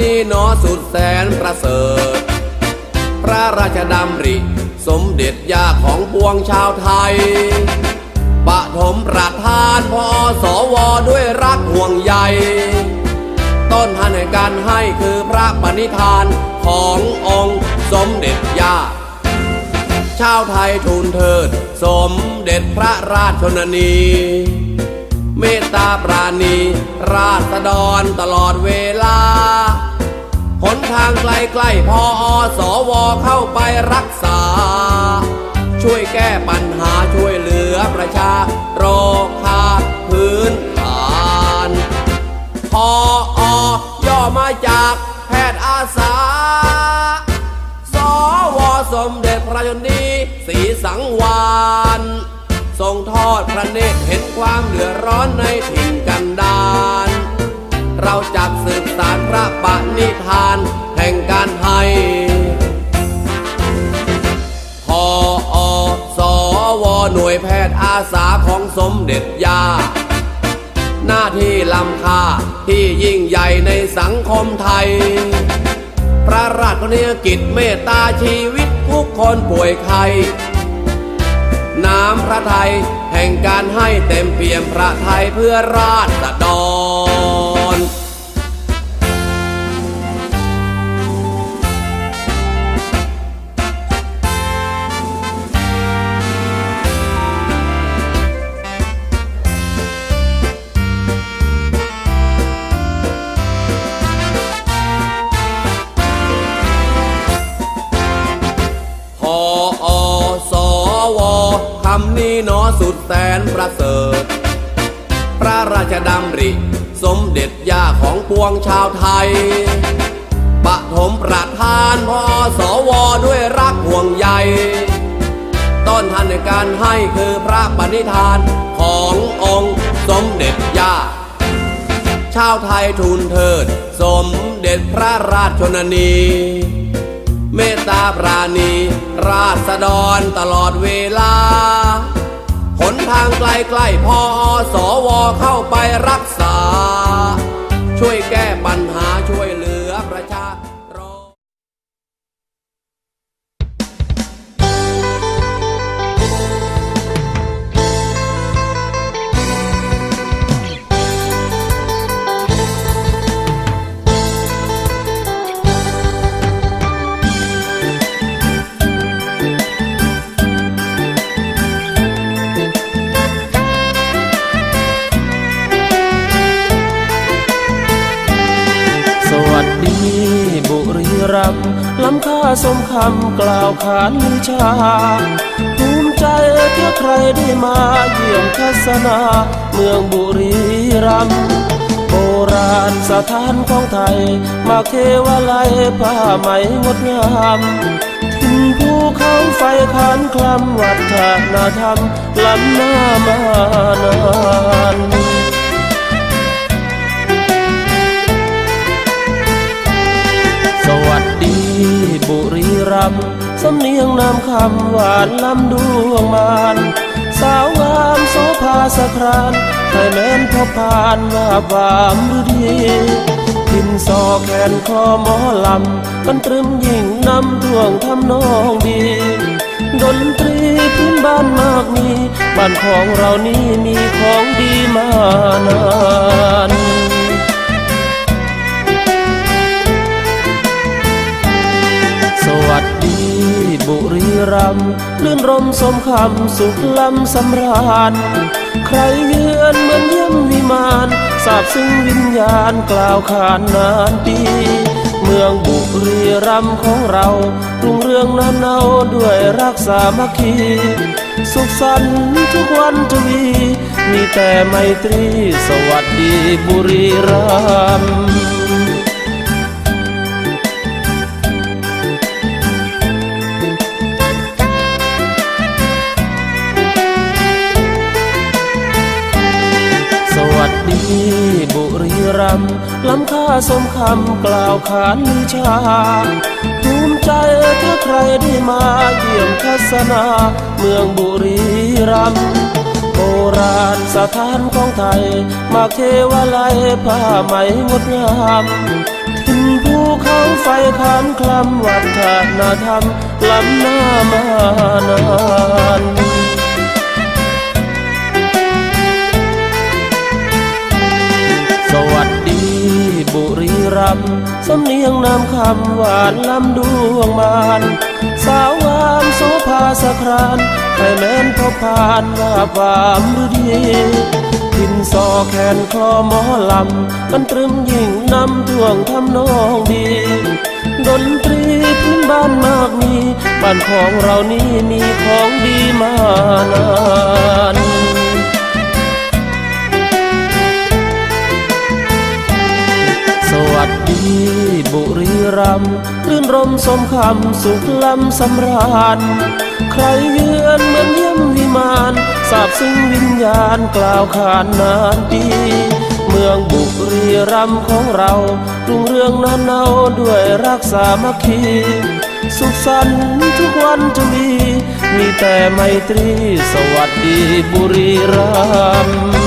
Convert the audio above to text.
นี่นอสุดแสนประเสริฐ พระราชดำริ สมเด็จย่าของปวงชาวไทย ปฐมประธานพอสวด้วยรักห่วงใย ต้นทันแห่งการให้คือพระปณิธานขององค์สมเด็จย่า ชาวไทยทูลเถิด สมเด็จพระราชชนนี เมตตาปราณี ราษฎรตลอดเวลา หนทางไกลๆพออสวเข้าไปรักษา ช่วยแก้ปัญหาช่วยเหลือประชาโรคาพื้นฐานพออย่อมาจากแพทย์อาสา สวสมเด็จพระชนนีศรีสังวาน ทรงทอดพระเนตรเห็นความเดือดร้อนในถิ่นกันดารเราจักสืบสารพระปณิธาน แห่งการให้พออสวหน่วยแพทย์อาสาของสมเด็จยา หน้าที่ล้ำค่าที่ยิ่งใหญ่ในสังคมไทย พระราชกรณียกิจเมตตาชีวิตทุกคนป่วยไข้ น้ำพระไทยแห่งการให้เต็มเปี่ยมพระไทยเพื่อราษฎร นี้หนอสุดแสนประเสริฐ พระราชดำริ สมเด็จย่าของปวงชาวไทย ปฐมประธานพอสวด้วยรักห่วงใย ต้นทันในการให้คือพระปณิธานขององค์สมเด็จย่า ชาวไทยทูลเถิด สมเด็จพระราชชนนี เมตตาปราณี ราษฎรตลอดเวลา หนทางไกลๆพอสวเข้าไปรักษา ล้ำค่าสมคำกล่าวขานลือชา ภูมิใจถ้าใครได้มาเยี่ยมทัศนา เมืองบุรีรัมย์โบราณสถานของไทย มาเทวาลัยผ้าไหมงดงามถิ่นภูเขาไฟขานคลำวัฒนธรรมล้ำหน้ามานาน สำเนียงนามคำหวานลำดวงมานสาวงามโสภาสครานใครแม้นพอผ่านว่าบามฤดีกินซอแขนคอหมอลำกันตรึมยิ่งนำท่วงทำนองดีดนตรีพื้นบ้านมากมี บ้านของเรานี้มีของดีมานาน รีรัมย์ลื่นรมสมคำสุขล้ำสำราญ ใครเยือนเหมือนเยี่ยมวิมานสาบซึ้งวิญญาณกล่าวขานนานปีเมืองบุรีรัมย์ของเรารุ่งเรืองนานเนาด้วยรักสามัคคี สุขสันต์ทุกวันทวี มีแต่ไมตรีสวัสดีบุรีรัมย์ ล้ำค่าสมคำกล่าวขานลือชาภูมิใจถ้าใครได้มาเยี่ยมทัศนา เมืองบุรีรัมย์โบราณสถานของไทย มาเทวาลัยผ้าไหมงดงามถิ่นภูเขาไฟขานคลำวัฒนธรรมล้ำหน้ามานาน รีรัมย์สำเนียงนามคำหวานลำดวงมานสาวงามโสภาสครานใครแม้นพบผ่านว่าความฤดีทินซอแขนคอหมอลำกันตรึมยิ่งนำท่วงทำนองดีดนตรีพื้นบ้านมากมีบ้านของเรานี้มีของดีมานาน รีรัมย์รื่นรมสมคำสุขล้ำสำราญ ใครเยือนเหมือนเยี่ยมวิมานสาบซึ้งวิญญาณกล่าวขานนานปีเมืองบุรีรัมย์ของเรารุ่งเรืองนานเนาด้วยรักสามัคคีสุขสันต์ทุกวันจะมี มีแต่ไมตรีสวัสดีบุรีรัมย์